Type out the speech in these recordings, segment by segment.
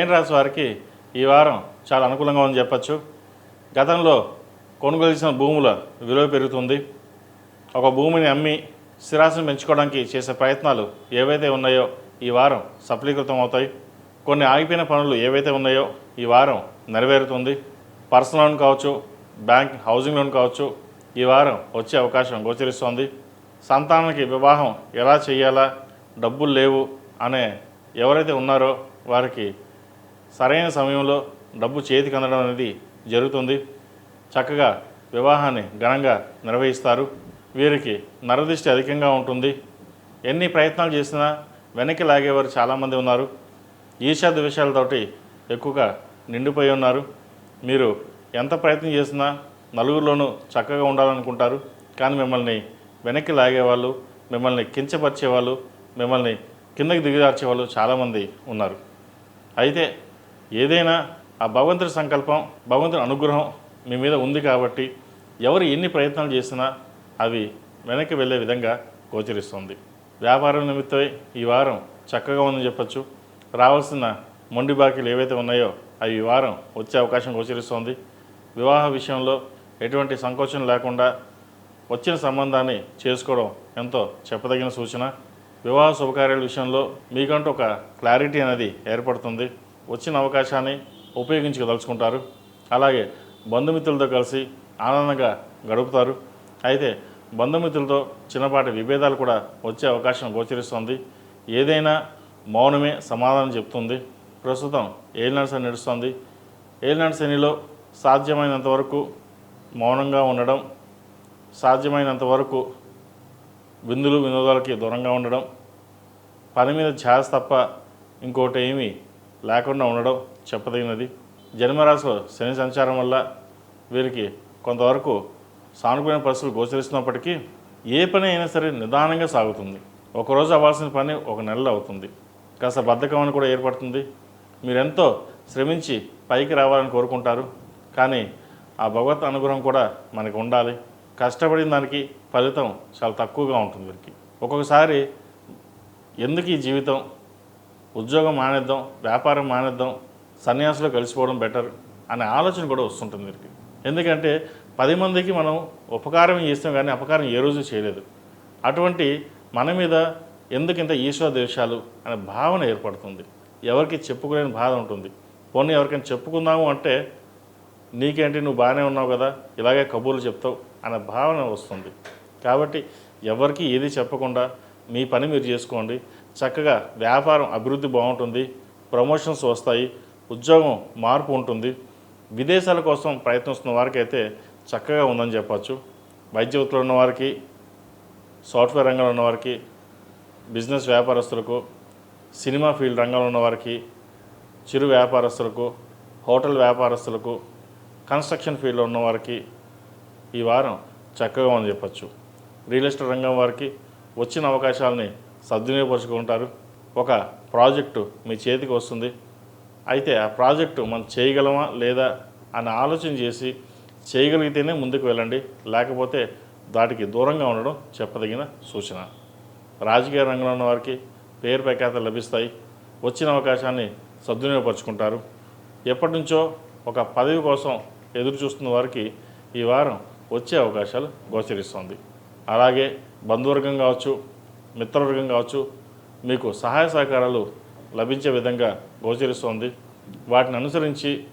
మేన్ రాశి వారికి ఈ వారం చాలా అనుకూలంగా ఉందని చెప్పచ్చు. గతంలో కొనుగోలు చేసిన భూముల విలువ పెరుగుతుంది. ఒక భూమిని అమ్మి స్థిరాశిని పెంచుకోవడానికి చేసే ప్రయత్నాలు ఏవైతే ఉన్నాయో ఈ వారం సఫలీకృతం అవుతాయి. కొన్ని ఆగిపోయిన పనులు ఏవైతే ఉన్నాయో ఈ వారం నెరవేరుతుంది. పర్సనల్ లోన్ కావచ్చు బ్యాంక్ హౌసింగ్ లోన్ కావచ్చు ఈ వారం వచ్చే అవకాశం గోచరిస్తోంది. సంతానానికి వివాహం ఎలా చేయాలా డబ్బులు లేవు అనే ఎవరైతే ఉన్నారో వారికి సరైన సమయంలో డబ్బు చేతికి అందడం అనేది జరుగుతుంది. చక్కగా వివాహాన్ని ఘనంగా నిర్వహిస్తారు. వీరికి నరదృష్టి అధికంగా ఉంటుంది. ఎన్ని ప్రయత్నాలు చేసినా వెనక్కి లాగేవారు చాలామంది ఉన్నారు. ఈర్ష్యా ద్వేషాలతోటి ఎక్కువగా నిండిపోయి ఉన్నారు. మీరు ఎంత ప్రయత్నం చేసినా నలుగురిలోనూ చక్కగా ఉండాలనుకుంటారు. కానీ మిమ్మల్ని వెనక్కి లాగేవాళ్ళు మిమ్మల్ని కించపరిచేవాళ్ళు మిమ్మల్ని కిందకి దిగజార్చేవాళ్ళు చాలామంది ఉన్నారు. అయితే ఏదైనా ఆ భగవంతుడి సంకల్పం భగవంతుడి అనుగ్రహం మీ మీద ఉంది కాబట్టి ఎవరు ఎన్ని ప్రయత్నాలు చేసినా అవి వెనక్కి వెళ్ళే విధంగా గోచరిస్తుంది. వ్యాపారం నిమిత్తమై ఈ వారం చక్కగా ఉందని చెప్పచ్చు. రావాల్సిన మొండి బాకీలు ఏవైతే ఉన్నాయో అవి ఈ వారం వచ్చే అవకాశం గోచరిస్తోంది. వివాహ విషయంలో ఎటువంటి సంకోచం లేకుండా వచ్చిన సంబంధాన్ని చేసుకోవడం ఎంతో చెప్పదగిన సూచన. వివాహ శుభకార్యాల విషయంలో మీకంటూ ఒక క్లారిటీ అనేది ఏర్పడుతుంది. వచ్చిన అవకాశాన్ని ఉపయోగించుకోదలుచుకుంటారు అలాగే బంధుమిత్రులతో కలిసి ఆనందంగా గడుపుతారు. అయితే బంధుమిత్రులతో చిన్నపాటి విభేదాలు కూడా వచ్చే అవకాశం గోచరిస్తుంది. ఏదైనా మౌనమే సమాధానం చెప్తుంది ప్రస్తుతం ఏలినాడు శని నడుస్తుంది. ఏలినాడు శనిలో సాధ్యమైనంత వరకు మౌనంగా ఉండడం సాధ్యమైనంత వరకు విందులు వినోదాలకి దూరంగా ఉండడం పని మీద ఛాస్ తప్ప ఇంకోటి ఏమీ లేకుండా ఉండడం చెప్పదగినది. జన్మరాశిలో శని సంచారం వల్ల వీరికి కొంతవరకు సానుకూలమైన పరిస్థితులు గోచరిస్తున్నప్పటికీ ఏ పని అయినా సరే నిదానంగా సాగుతుంది. ఒకరోజు అవ్వాల్సిన పని ఒక నెలలో అవుతుంది. కాస్త బద్ధకం అని కూడా ఏర్పడుతుంది. మీరెంతో శ్రమించి పైకి రావాలని కోరుకుంటారు. కానీ ఆ భగవత్ అనుగ్రహం కూడా మనకు ఉండాలి. కష్టపడిన దానికి ఫలితం చాలా తక్కువగా ఉంటుంది వీరికి. ఒక్కొక్కసారి ఎందుకు ఈ జీవితం ఉద్యోగం మానేద్దాం వ్యాపారం మానేద్దాం సన్యాసులో కలిసిపోవడం బెటర్ అనే ఆలోచన కూడా వస్తుంటుంది వీరికి. ఎందుకంటే పది మందికి మనం ఉపకారం చేస్తాం కానీ అపకారం ఏ రోజు చేయలేదు. అటువంటి మన మీద ఎందుకు ఇంత ఈశ్వర దేశాలు అనే భావన ఏర్పడుతుంది. ఎవరికి చెప్పుకోలేని బాధ ఉంటుంది. పోనీ ఎవరికైనా చెప్పుకుందాము అంటే నీకేంటి నువ్వు బాగానే ఉన్నావు కదా ఇలాగే కబూర్లు చెప్తావు అనే భావన వస్తుంది. కాబట్టి ఎవరికి ఏది చెప్పకుండా మీ పని మీరు చేసుకోండి. చక్కగా వ్యాపారం అభివృద్ధి బాగుంటుంది ప్రమోషన్స్ వస్తాయి ఉద్యోగం మార్పు ఉంటుంది. విదేశాల కోసం ప్రయత్నిస్తున్న వారికైతే చక్కగా ఉందని చెప్పచ్చు. వైద్య వృత్తిలో ఉన్నవారికి సాఫ్ట్వేర్ రంగంలో ఉన్నవారికి బిజినెస్ వ్యాపారస్తులకు సినిమా ఫీల్డ్ రంగంలో ఉన్నవారికి చిరు వ్యాపారస్తులకు హోటల్ వ్యాపారస్తులకు కన్స్ట్రక్షన్ ఫీల్డ్లో ఉన్నవారికి ఈ వారం చక్కగా ఉందని చెప్పచ్చు. రియల్ ఎస్టేట్ రంగం వారికి వచ్చిన అవకాశాలని సద్వినియోగపరుచుకుంటారు. ఒక ప్రాజెక్టు మీ చేతికి వస్తుంది. అయితే ఆ ప్రాజెక్టు మనం చేయగలమా లేదా అని ఆలోచన చేసి చేయగలిగితేనే ముందుకు వెళ్ళండి. లేకపోతే దాటికి దూరంగా ఉండడం చెప్పదగిన సూచన. రాజకీయ రంగంలో ఉన్న వారికి పేరు ప్రఖ్యాత లభిస్తాయి. వచ్చిన అవకాశాన్ని సద్వినియోగపరుచుకుంటారు. ఎప్పటి నుంచో ఒక పదవి కోసం ఎదురు చూస్తున్న వారికి ఈ వారం వచ్చే అవకాశాలు గోచరిస్తుంది. అలాగే బంధువర్గం కావచ్చు మిత్రవర్గం కావచ్చు మీకు సహాయ సహకారాలు లభించే విధంగా గోచరిస్తోంది. వాటిని అనుసరించి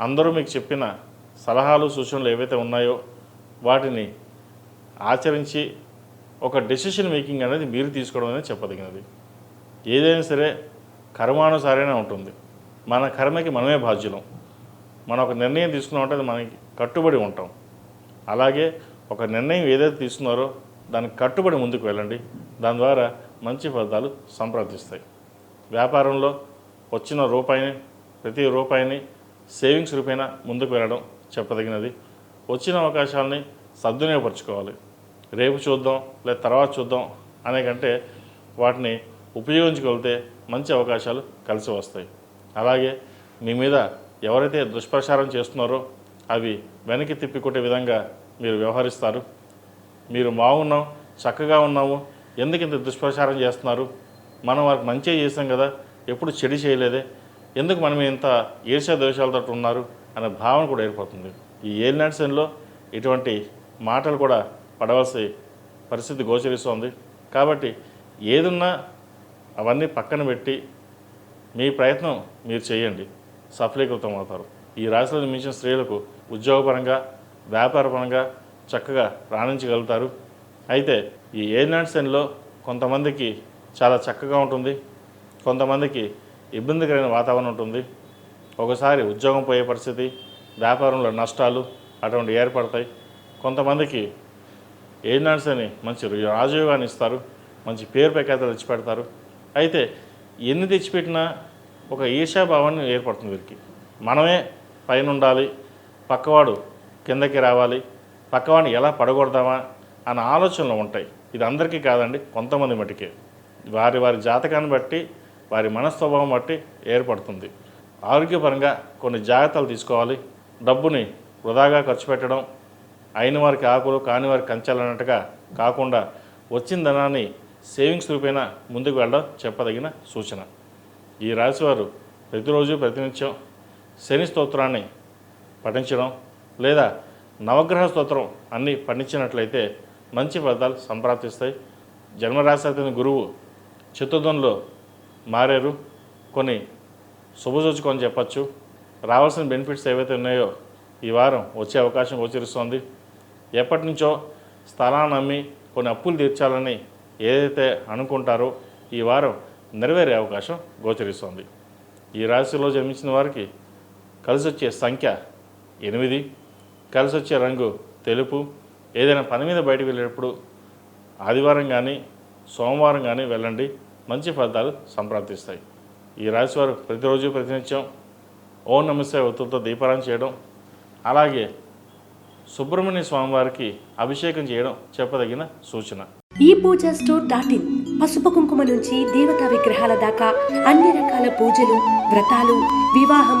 అందరూ మీకు చెప్పిన సలహాలు సూచనలు ఏవైతే ఉన్నాయో వాటిని ఆచరించి ఒక డెసిషన్ మేకింగ్ అనేది మీరు తీసుకోవడం అనేది చెప్పదగినది. ఏదైనా సరే కర్మానుసారైనా ఉంటుంది. మన కర్మకి మనమే బాధ్యులం. మనం ఒక నిర్ణయం తీసుకున్నామంటే అది మనకి కట్టుబడి ఉంటాం. అలాగే ఒక నిర్ణయం ఏదైతే తీసుకున్నారో దానికి కట్టుబడి ముందుకు వెళ్ళండి. దాని ద్వారా మంచి ఫలితాలు సంప్రదిస్తాయి. వ్యాపారంలో వచ్చిన రూపాయిని ప్రతి రూపాయిని సేవింగ్స్ రూపైన ముందుకు వెళ్ళడం చెప్పదగినది. వచ్చిన అవకాశాలని సద్వినియోగపరచుకోవాలి. రేపు చూద్దాం లేదా తర్వాత చూద్దాం అనే కంటే వాటిని ఉపయోగించుకొలితే మంచి అవకాశాలు కలిసి వస్తాయి. అలాగే మీ మీద ఎవరైతే దుష్ప్రచారం చేస్తున్నారో అవి వెనక్కి తిప్పికొట్టే విధంగా మీరు వ్యవహరిస్తారు. మీరు బాగున్నాం చక్కగా ఉన్నాము ఎందుకు ఇంత దుష్ప్రచారం చేస్తున్నారు? మనం వారికి మంచిగా చేసాం కదా ఎప్పుడు చెడు చేయలేదే? ఎందుకు మనం ఇంత ఈర్ష్య దోషాలతో ఉన్నారు? అనే భావన కూడా ఏర్పడుతుంది. ఈ ఏలినాడ్సన్లో ఇటువంటి మాటలు కూడా పడవలసి పరిస్థితి గోచరిస్తోంది. కాబట్టి ఏదున్నా అవన్నీ పక్కన పెట్టి మీ ప్రయత్నం మీరు చేయండి. సఫలీకృతం అవుతారు. ఈ రాశిలో మించిన స్త్రీలకు ఉద్యోగపరంగా వ్యాపారపరంగా చక్కగా రాణించగలుగుతారు. అయితే ఈ ఏలినాటి కొంతమందికి చాలా చక్కగా ఉంటుంది. కొంతమందికి ఇబ్బందికరమైన వాతావరణం ఉంటుంది. ఒకసారి ఉద్యోగం పోయే పరిస్థితి వ్యాపారంలో నష్టాలు అటువంటి ఏర్పడతాయి. కొంతమందికి ఏలినాటి అని మంచి రాజయోగాన్ని ఇస్తారు. మంచి పేరు ప్రఖ్యాతలు తెచ్చిపెడతారు. అయితే ఎన్ని తెచ్చిపెట్టినా ఒక ఈర్షాభావాన్ని ఏర్పడుతుంది వీరికి. మనమే పైన ఉండాలి పక్కవాడు కిందకి రావాలి. పక్కవాడిని ఎలా పడగొడదామా? అన్న ఆలోచనలు ఉంటాయి. ఇది అందరికీ కాదండి కొంతమంది మటుకే. వారి వారి జాతకాన్ని బట్టి వారి మనస్వభావం బట్టి ఏర్పడుతుంది. ఆరోగ్యపరంగా కొన్ని జాగ్రత్తలు తీసుకోవాలి. డబ్బుని వృధాగా ఖర్చు పెట్టడం అయిన వారికి ఆకులు కాని వారికి కంచాలన్నట్టుగా కాకుండా వచ్చిన ధనాన్ని సేవింగ్స్ రూపేణ ముందుకు వెళ్ళడం చెప్పదగిన సూచన. ఈ రాశివారు ప్రతిరోజు ప్రతినిత్యం శని స్తోత్రాన్ని పఠించడం లేదా నవగ్రహ స్తోత్రం అన్నీ పఠించినట్లయితే మంచి ఫలితాలు సంప్రాప్తిస్తాయి. జన్మరాశాధిపతి గురువు చతుర్థంలో మారారు. కొన్ని శుభసూచకం అని చెప్పచ్చు. రావాల్సిన బెనిఫిట్స్ ఏవైతే ఉన్నాయో ఈ వారం వచ్చే అవకాశం గోచరిస్తోంది. ఎప్పటి నుంచో స్థలాన్ని అమ్మి కొన్ని అప్పులు తీర్చాలని ఏదైతే అనుకుంటారో ఈ వారం నెరవేరే అవకాశం గోచరిస్తోంది. ఈ రాశిలో జన్మించిన వారికి కలిసి వచ్చే సంఖ్య ఎనిమిది. కలిసొచ్చే రంగు తెలుపు. ఏదైనా పని మీద బయటకు వెళ్ళేటప్పుడు ఆదివారం కానీ సోమవారం కానీ వెళ్ళండి. మంచి ఫలితాలు సంప్రాప్తిస్తాయి. ఈ రాశివారు ప్రతిరోజు ప్రతినిత్యం ఓం నమస్తే ఒత్తులతో దీపారాయణ చేయడం అలాగే సుబ్రహ్మణ్య స్వామివారికి అభిషేకం చేయడం చెప్పదగిన సూచన. ఈ పూజా స్టోర్ డాట్ ఇన్. పసుపు కుంకుమ నుంచి దేవతా విగ్రహాల దాకా అన్ని రకాల పూజలు వ్రతాలు వివాహం